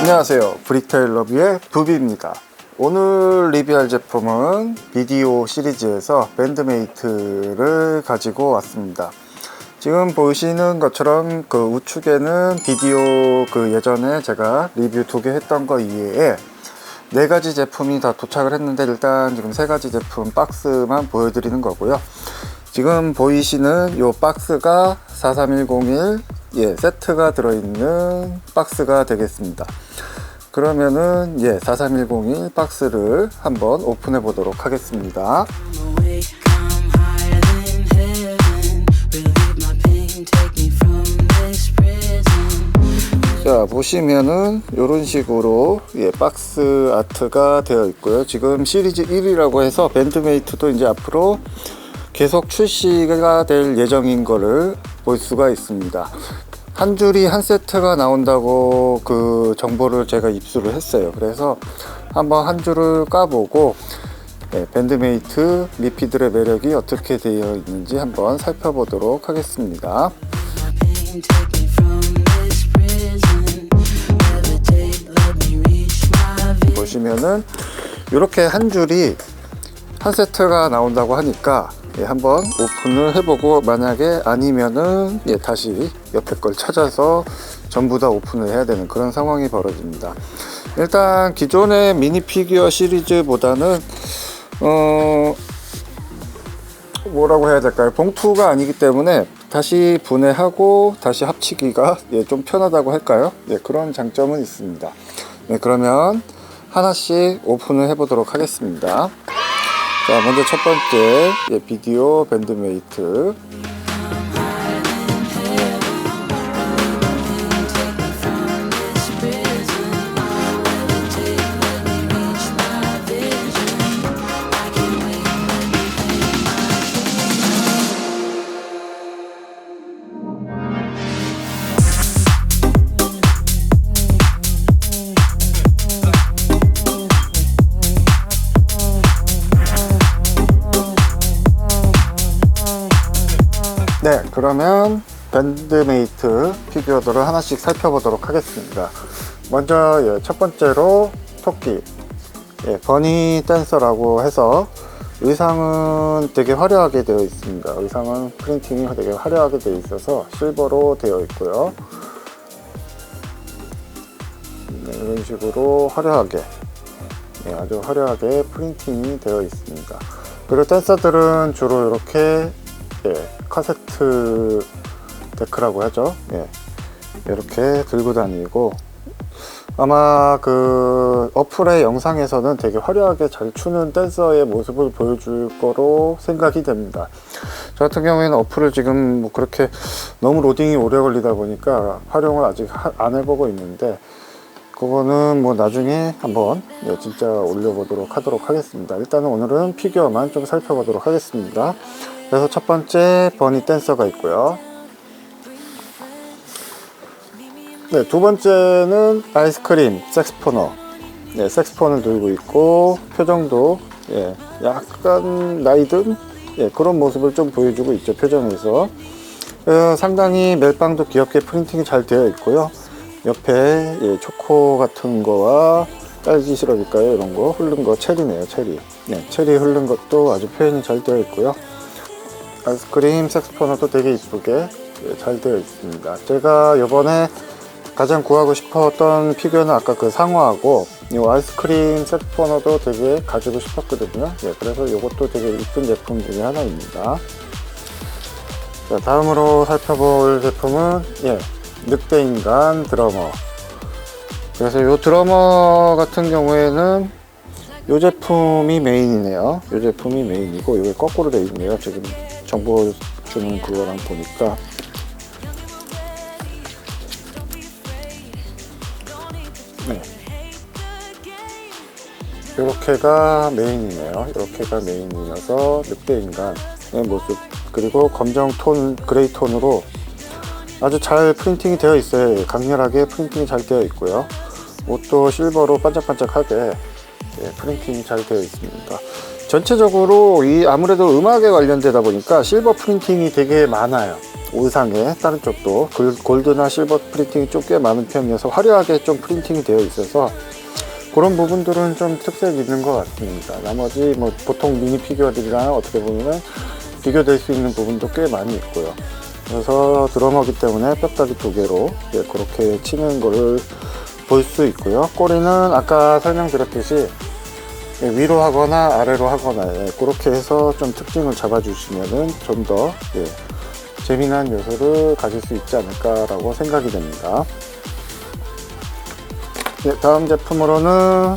안녕하세요. 브릭테일 러비의 부비입니다. 오늘 리뷰할 제품은 비디오 시리즈에서 밴드메이트를 가지고 왔습니다. 지금 보시는 것처럼 그 우측에는 비디오 그 예전에 제가 리뷰 두 개 했던 거 이외에 네 가지 제품이 다 도착을 했는데 일단 지금 세 가지 제품 박스만 보여드리는 거고요. 지금 보이시는 이 박스가 43101 예, 세트가 들어있는 박스가 되겠습니다. 그러면은 예, 43101 박스를 한번 오픈해 보도록 하겠습니다. 자 보시면은 이런 식으로 예, 박스 아트가 되어 있고요. 지금 시리즈 1이라고 해서 밴드메이트도 이제 앞으로 계속 출시가 될 예정인 거를 볼 수가 있습니다. 한 줄이 한 세트가 나온다고 그 정보를 제가 입수를 했어요. 그래서 한번 한 줄을 까보고 예, 밴드메이트 리피들의 매력이 어떻게 되어 있는지 한번 살펴보도록 하겠습니다 보시면은 이렇게 한 줄이 한 세트가 나온다고 하니까 예, 한번 오픈을 해보고 만약에 아니면은 예, 다시 옆에 걸 찾아서 전부 다 오픈을 해야 되는 그런 상황이 벌어집니다. 일단 기존의 미니 피규어 시리즈보다는 어 뭐라고 해야 될까요? 봉투가 아니기 때문에 다시 분해하고 다시 합치기가 예, 좀 편하다고 할까요? 예, 그런 장점은 있습니다. 네, 그러면 하나씩 오픈을 해보도록 하겠습니다. 자, 먼저 첫 번째 예, 비디오 밴드메이트. 밴드메이트 피규어들을 하나씩 살펴보도록 하겠습니다. 먼저 예, 첫 번째로 토끼, 예, 버니 댄서라고 해서 의상은 되게 화려하게 되어 있습니다. 의상은 프린팅이 되게 화려하게 되어 있어서 실버로 되어 있고요. 네, 이런 식으로 화려하게 네, 아주 화려하게 프린팅이 되어 있습니다. 그리고 댄서들은 주로 이렇게 예, 카세트 데크라고 하죠. 예, 이렇게 들고 다니고 아마 그 어플의 영상에서는 되게 화려하게 잘 추는 댄서의 모습을 보여줄 거로 생각이 됩니다. 저 같은 경우에는 어플을 지금 뭐 그렇게 너무 로딩이 오래 걸리다 보니까 활용을 아직 하- 안 해보고 있는데 그거는 뭐 나중에 한번 예, 진짜 올려보도록 하도록 하겠습니다. 일단은 오늘은 피규어만 좀 살펴보도록 하겠습니다. 그래서 첫 번째 버니 댄서가 있고요. 네, 두 번째는 아이스크림 색스포너. 네, 색스폰을 들고 있고 표정도 예, 약간 나이든 예, 그런 모습을 좀 보여주고 있죠 표정에서. 어, 상당히 멜빵도 귀엽게 프린팅이 잘 되어 있고요. 옆에 예, 초코 같은 거와 딸기 시럽일까요? 이런 거 흐른 거 체리네요, 체리. 네, 체리 흐른 것도 아주 표현이 잘 되어 있고요. 아이스크림 색스포너도 되게 이쁘게 예, 잘 되어 있습니다. 제가 이번에 가장 구하고 싶었던 피규어는 아까 그 상어하고 이 아이스크림 색스포너도 되게 가지고 싶었거든요. 예, 그래서 이것도 되게 이쁜 제품 중에 하나입니다. 자, 다음으로 살펴볼 제품은 예, 늑대인간 드러머. 그래서 이 드러머 같은 경우에는 이 제품이 메인이네요. 이 제품이 메인이고 이게 거꾸로 되어 있네요. 지금 정보 주는 그거랑 보니까 이렇게가 메인이네요. 이렇게가 메인이어서 늑대 인간의 모습 그리고 검정 톤, 그레이 톤으로 아주 잘 프린팅이 되어 있어요. 강렬하게 프린팅이 잘 되어 있고요. 옷도 실버로 반짝반짝하게 예, 프린팅이 잘 되어 있습니다. 전체적으로 이 아무래도 음악에 관련되다 보니까 실버 프린팅이 되게 많아요. 의상에 다른 쪽도 글- 골드나 실버 프린팅이 좀 꽤 많은 편이어서 화려하게 좀 프린팅이 되어 있어서 그런 부분들은 좀 특색이 있는 것 같습니다. 나머지 뭐 보통 미니 피규어들이랑 어떻게 보면 비교될 수 있는 부분도 꽤 많이 있고요. 그래서 드러머기 때문에 뼈다귀 두 개로 예, 그렇게 치는 거를 볼 수 있고요. 꼬리는 아까 설명드렸듯이 예, 위로 하거나 아래로 하거나 예, 그렇게 해서 좀 특징을 잡아주시면은 좀더 예, 재미난 요소를 가질 수 있지 않을까라고 생각이 됩니다. 예, 다음 제품으로는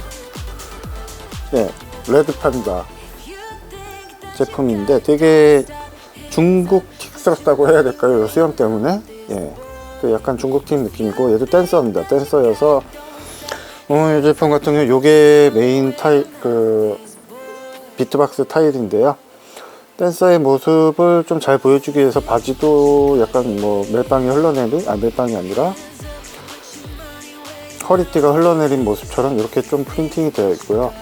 예, 레드 판다 제품인데 되게 중국 틱스럽다고 해야 될까요? 요 수염 때문에 예, 그 약간 중국틱 느낌이고 얘도 댄서입니다. 댄서여서 어, 이 제품 같은 경우 요게 메인 타일 그 비트박스 타일인데요. 댄서의 모습을 좀 잘 보여주기 위해서 바지도 약간 뭐 멜빵이 흘러내린 아 멜빵이 아니라 허리띠가 흘러내린 모습처럼 이렇게 좀 프린팅이 되어 있고요.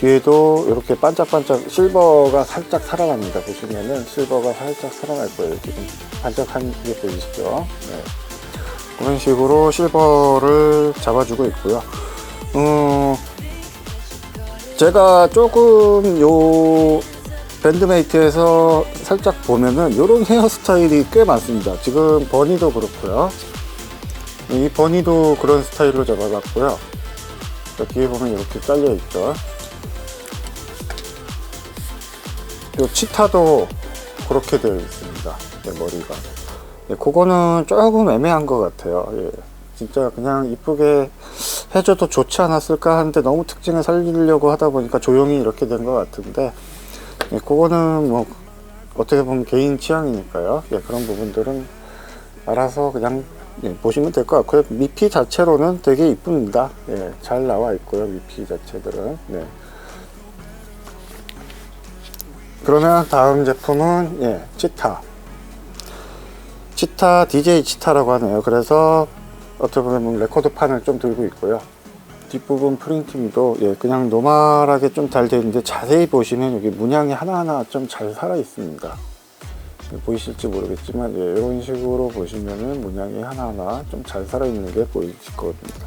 뒤에도 이렇게 반짝반짝 실버가 살짝 살아납니다. 보시면은 실버가 살짝 살아날 거예요. 지금 반짝한 게 보이시죠? 네. 그런 식으로 실버를 잡아주고 있고요. 음, 제가 조금 요 밴드메이트에서 살짝 보면은 이런 헤어스타일이 꽤 많습니다. 지금 버니도 그렇고요. 이 버니도 그런 스타일로 잡아봤고요. 자, 뒤에 보면 이렇게 잘려 있죠. 요 치타도 그렇게 되어 있습니다. 네, 머리가. 예, 그거는 조금 애매한 것 같아요. 예. 진짜 그냥 이쁘게 해줘도 좋지 않았을까 하는데 너무 특징을 살리려고 하다 보니까 조용히 이렇게 된 것 같은데, 예, 그거는 뭐, 어떻게 보면 개인 취향이니까요. 예, 그런 부분들은 알아서 그냥 예, 보시면 될 것 같고요. 미피 자체로는 되게 이쁩니다. 예, 잘 나와 있고요. 미피 자체들은. 네. 그러면 다음 제품은 예, 치타. 치타 DJ 치타라고 하네요. 그래서 어떻게 보면 레코드판을 좀 들고 있고요. 뒷부분 프린팅도 예, 그냥 노멀하게 좀 잘 되어 있는데 자세히 보시면 여기 문양이 하나하나 좀 잘 살아 있습니다. 예, 보이실지 모르겠지만 예, 이런 식으로 보시면은 문양이 하나하나 좀 잘 살아 있는 게 보이실 겁니다.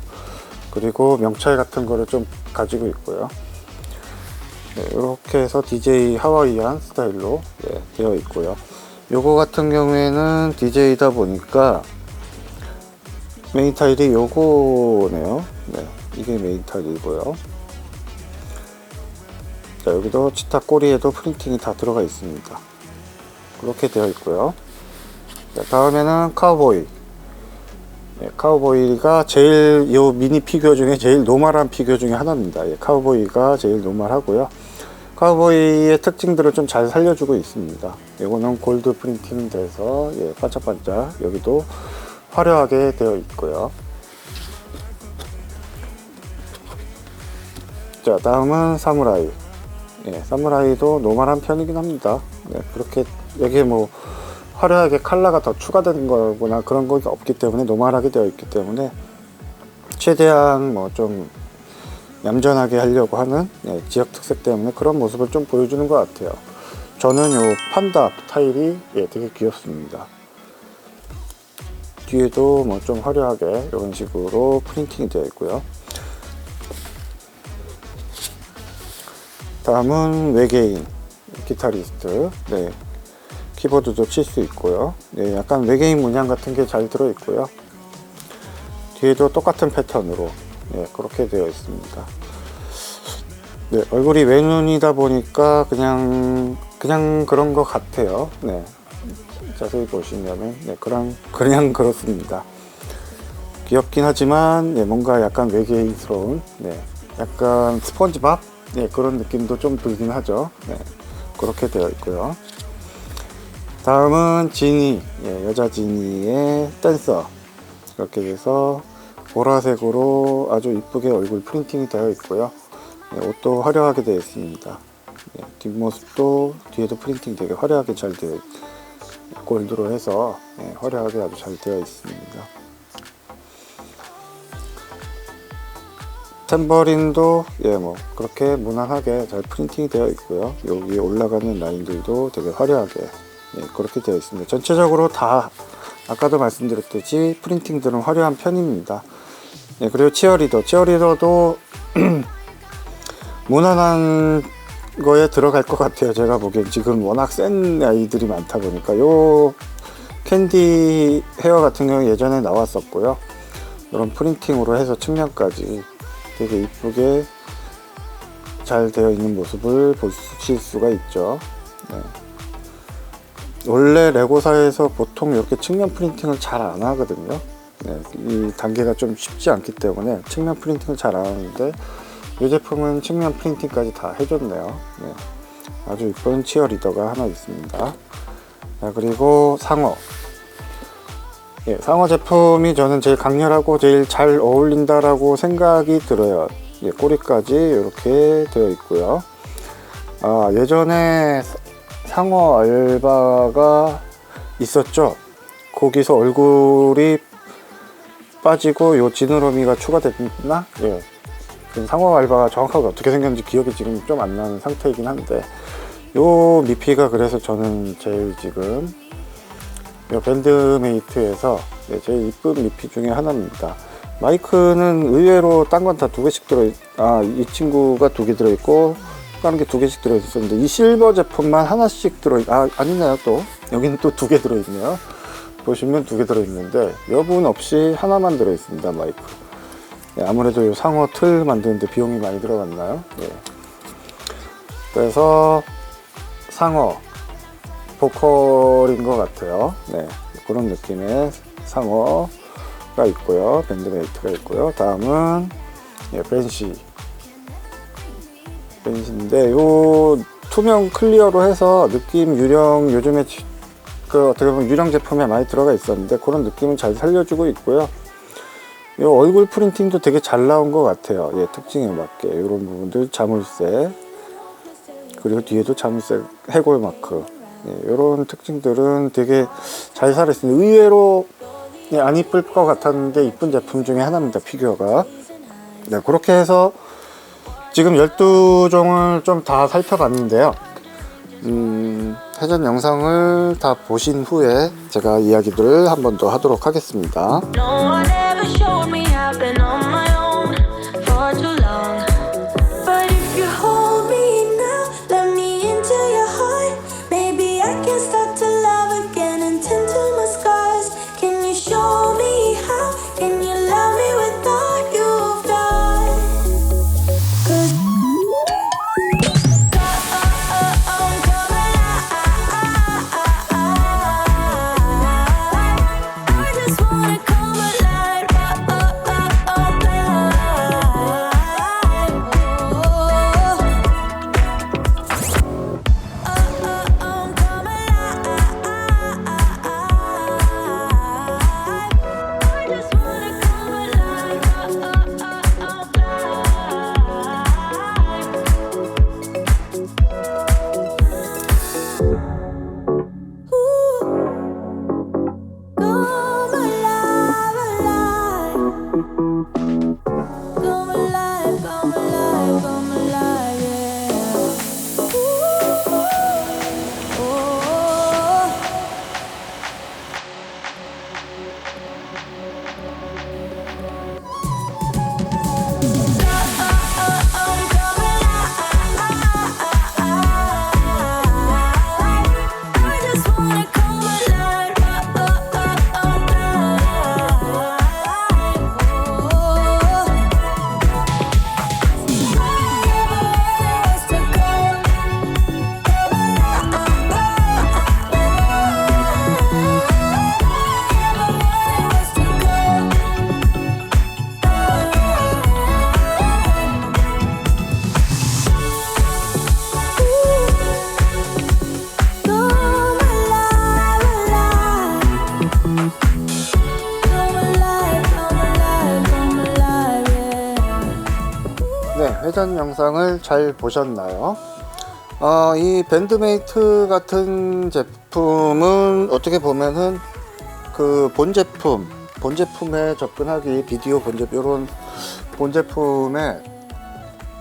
그리고 명찰 같은 거를 좀 가지고 있고요. 네, 이렇게 해서 DJ 하와이안 스타일로 예, 되어 있고요. 요거 같은 경우에는 DJ다 보니까 메인 타일이 요거네요. 네, 이게 메인 타일이고요. 자, 여기도 치타 꼬리에도 프린팅이 다 들어가 있습니다. 그렇게 되어 있고요. 자, 다음에는 카우보이. 예, 카우보이가 제일 요 미니 피규어 중에 제일 노멀한 피규어 중에 하나입니다. 예, 카우보이가 제일 노멀하고요. 카우보이의 특징들을 좀 잘 살려주고 있습니다. 이거는 골드 프린팅 돼서 예, 반짝반짝 여기도 화려하게 되어 있고요. 자, 다음은 사무라이. 예, 사무라이도 노멀한 편이긴 합니다. 네, 그렇게 여기에 뭐 화려하게 컬러가 더 추가된 거거나 그런 건 없기 때문에 노멀하게 되어 있기 때문에 최대한 뭐 좀 얌전하게 하려고 하는 예, 지역 특색 때문에 그런 모습을 좀 보여주는 것 같아요. 저는 요 판다 타일이 예, 되게 귀엽습니다. 뒤에도 뭐 좀 화려하게 이런 식으로 프린팅이 되어 있고요. 다음은 외계인 기타리스트. 네. 키보드도 칠 수 있고요. 네, 약간 외계인 문양 같은 게 잘 들어 있고요. 뒤에도 똑같은 패턴으로 네, 그렇게 되어 있습니다. 네, 얼굴이 외눈이다 보니까 그냥 그냥 그런 것 같아요. 네. 자세히 보시면은 네, 그냥 그냥 그렇습니다. 귀엽긴 하지만 네, 뭔가 약간 외계인스러운 네, 약간 스펀지밥 네, 그런 느낌도 좀 들긴 하죠. 네, 그렇게 되어 있고요. 다음은 지니, 예, 여자 지니의 댄서. 이렇게 돼서 보라색으로 아주 이쁘게 얼굴 프린팅이 되어 있고요. 예, 옷도 화려하게 되어 있습니다. 예, 뒷모습도 뒤에도 프린팅 되게 화려하게 잘 되어 있 골드로 해서 예, 화려하게 아주 잘 되어 있습니다. 탬버린도 예 뭐 그렇게 무난하게 잘 프린팅이 되어 있고요. 여기 올라가는 라인들도 되게 화려하게 예, 그렇게 되어 있습니다. 전체적으로 다 아까도 말씀드렸듯이 프린팅들은 화려한 편입니다. 예, 그리고 치어리더, 치어리더도 무난한 거에 들어갈 것 같아요. 제가 보기엔 지금 워낙 센 아이들이 많다 보니까 요 캔디 헤어 같은 경우 예전에 나왔었고요. 이런 프린팅으로 해서 측면까지 되게 이쁘게 잘 되어 있는 모습을 보실 수가 있죠. 네. 원래 레고사에서 보통 이렇게 측면 프린팅을 잘 안 하거든요. 네, 이 단계가 좀 쉽지 않기 때문에 측면 프린팅을 잘 안 하는데 이 제품은 측면 프린팅까지 다 해줬네요. 네, 아주 이쁜 치어리더가 하나 있습니다. 자, 그리고 상어. 예, 상어 제품이 저는 제일 강렬하고 제일 잘 어울린다라고 생각이 들어요. 예, 꼬리까지 이렇게 되어 있고요. 아, 예전에 상어 알바가 있었죠. 거기서 얼굴이 빠지고 요 지느러미가 추가됐나? 예. 그 상어 알바가 정확하게 어떻게 생겼는지 기억이 지금 좀 안 나는 상태이긴 한데 요 미피가 그래서 저는 제일 지금 요 밴드메이트에서 네, 제일 이쁜 미피 중에 하나입니다. 마이크는 의외로 딴 건 다 두 개씩 들어 아, 이 친구가 두 개 들어있고 다른 게두 개씩 들어있었는데 이 실버 제품만 하나씩 들어 아 아니네요 또 여기는 또 두 개 들어있네요. 보시면 두 개 들어있는데 여분 없이 하나만 들어있습니다 마이크. 네, 아무래도 이 상어 틀 만드는데 비용이 많이 들어갔나요? 예. 그래서 상어 보컬인 것 같아요. 네, 그런 느낌의 상어가 있고요. 밴드메이트가 있고요. 다음은 예, 벤시. 벤시인데 요 투명 클리어로 해서 느낌 유령 요즘에 지- 그 어떻게 보면 유령 제품에 많이 들어가 있었는데 그런 느낌을 잘 살려주고 있고요. 요 얼굴 프린팅도 되게 잘 나온 것 같아요. 예, 특징에 맞게 이런 부분들 자물쇠 그리고 뒤에도 자물쇠 해골 마크 이런 특징들은 되게 잘 살아있습니다. 의외로 예, 안 이쁠 것 같았는데 이쁜 제품 중에 하나입니다. 피규어가 네, 그렇게 해서 지금 12종을 좀 다 살펴봤는데요. 음, 사전 영상을 다 보신 후에 제가 이야기들을 한 번 더 하도록 하겠습니다. 회전 영상을 잘 보셨나요? 어, 이 밴드메이트 같은 제품은 어떻게 보면은 그 본 제품, 본 제품에 접근하기, 비디오 본 제품, 이런 본 제품에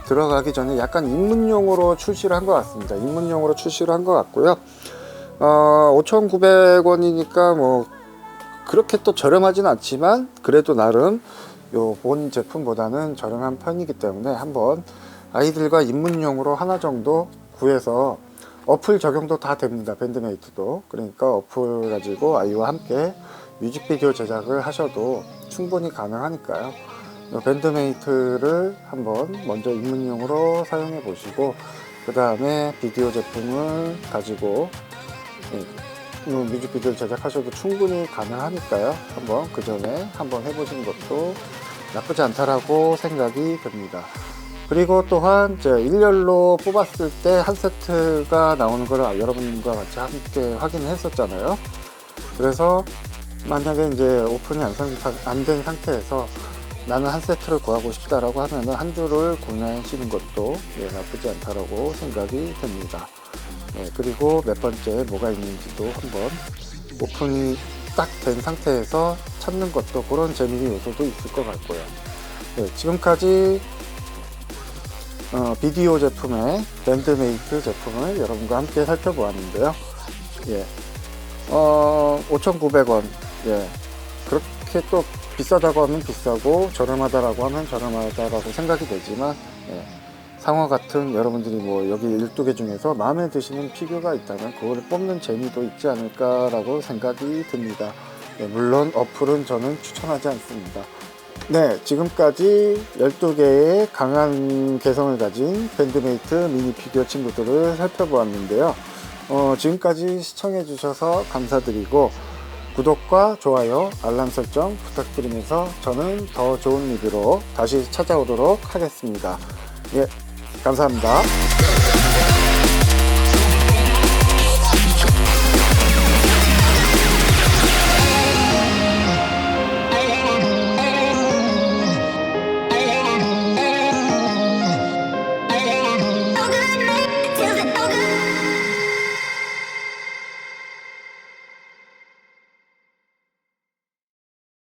들어가기 전에 약간 입문용으로 출시를 한 것 같습니다. 입문용으로 출시를 한 것 같고요. 어, 5,900원이니까 뭐 그렇게 또 저렴하진 않지만 그래도 나름 요 본 제품보다는 저렴한 편이기 때문에 한번 아이들과 입문용으로 하나 정도 구해서 어플 적용도 다 됩니다. 밴드메이트도. 그러니까 어플 가지고 아이와 함께 뮤직비디오 제작을 하셔도 충분히 가능하니까요. 요 밴드메이트를 한번 먼저 입문용으로 사용해 보시고 그 다음에 비디오 제품을 가지고 예, 요 뮤직비디오를 제작하셔도 충분히 가능하니까요. 한번 그 전에 한번 해보시는 것도 나쁘지 않다라고 생각이 듭니다. 그리고 또한 이제 일렬로 뽑았을 때 한 세트가 나오는 걸 여러분과 같이 함께 확인했었잖아요. 그래서 만약에 이제 오픈이 안 된 상태에서 나는 한 세트를 구하고 싶다라고 하면은 한 줄을 구매하시는 것도 예, 나쁘지 않다라고 생각이 됩니다. 예, 그리고 몇 번째 뭐가 있는지도 한번 오픈이 딱 된 상태에서 찾는 것도 그런 재미 요소도 있을 것 같고요. 예, 지금까지 어, 비디오 제품의 밴드메이트 제품을 여러분과 함께 살펴보았는데요. 예, 어, 5,900원. 예, 그렇게 또 비싸다고 하면 비싸고 저렴하다라고 하면 저렴하다라고 생각이 되지만 예, 상어 같은 여러분들이 뭐 여기 12개 중에서 마음에 드시는 피규어가 있다면 그거를 뽑는 재미도 있지 않을까라고 생각이 듭니다. 예, 물론 어플은 저는 추천하지 않습니다. 네, 지금까지 12개의 강한 개성을 가진 밴드메이트 미니 피규어 친구들을 살펴보았는데요. 어, 지금까지 시청해주셔서 감사드리고, 구독과 좋아요, 알람 설정 부탁드리면서 저는 더 좋은 리뷰로 다시 찾아오도록 하겠습니다. 예, 감사합니다.